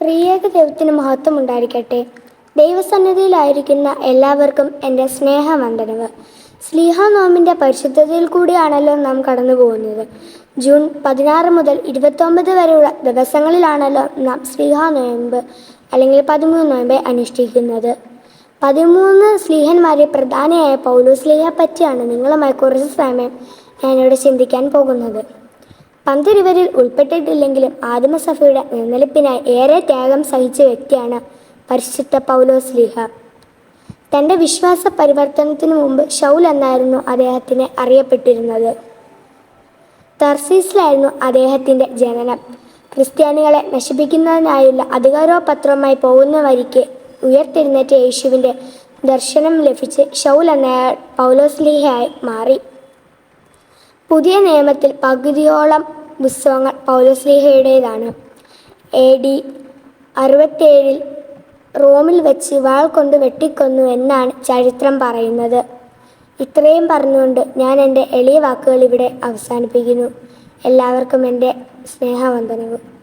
ത്രിയേക ദൈവത്തിന് മഹത്വം ഉണ്ടായിരിക്കട്ടെ. ദൈവസന്നിധിയിലായിരിക്കുന്ന എല്ലാവർക്കും എന്റെ സ്നേഹവന്ദനവ് സ്ലീഹ നോമിന്റെ പരിശുദ്ധതയിൽ കൂടിയാണല്ലോ നാം കടന്നു പോകുന്നത്. ജൂൺ പതിനാറ് മുതൽ ഇരുപത്തൊമ്പത് വരെയുള്ള ദിവസങ്ങളിലാണല്ലോ നാം സ്ലീഹ നോയമ്പ് അല്ലെങ്കിൽ പതിമൂന്ന് നോയമ്പ് അനുഷ്ഠിക്കുന്നത്. പതിമൂന്ന് സ്ലീഹന്മാരെ പ്രധാനിയായ പൗലോ സ്ലീഹയെ പറ്റിയാണ് നിങ്ങളുമായി കുറച്ച് സമയം ഞാനിവിടെ ചിന്തിക്കാൻ പോകുന്നത്. പന്തിരുവരിൽ ഉൾപ്പെട്ടിട്ടില്ലെങ്കിലും ആദിമസഭയുടെ നിലനിൽപ്പിനായി ഏറെ ത്യാഗം സഹിച്ച വ്യക്തിയാണ് പരിശുദ്ധ പൗലോസ് ലീഹ. തന്റെ വിശ്വാസ പരിവർത്തനത്തിനു മുമ്പ് ഷൗൽ എന്നായിരുന്നു അദ്ദേഹത്തിന് അറിയപ്പെട്ടിരുന്നത്. തർസീസിലായിരുന്നു അദ്ദേഹത്തിന്റെ ജനനം. ക്രിസ്ത്യാനികളെ നശിപ്പിക്കുന്നതിനായുള്ള അധികാരോപത്രവുമായി പോകുന്ന വരിക്ക് ഉയർത്തെഴുന്നേറ്റ യേശുവിന്റെ ദർശനം ലഭിച്ച് ഷൗൽ എന്നയാൾ പൗലോസ് ലീഹയായി മാറി. പുതിയ നിയമത്തിൽ പകുതിയോളം പുസ്തകങ്ങൾ പൗലശ്ലീഹയുടേതാണ് എ ഡി അറുപത്തേഴിൽ റോമിൽ വെച്ച് വാൾ കൊണ്ട് വെട്ടിക്കൊന്നു എന്നാണ് ചരിത്രം പറയുന്നത്. ഇത്രയും പറഞ്ഞുകൊണ്ട് ഞാൻ എന്റെ എളിയ വാക്കുകൾ ഇവിടെ അവസാനിപ്പിക്കുന്നു. എല്ലാവർക്കും എന്റെ സ്നേഹവന്ദനവും.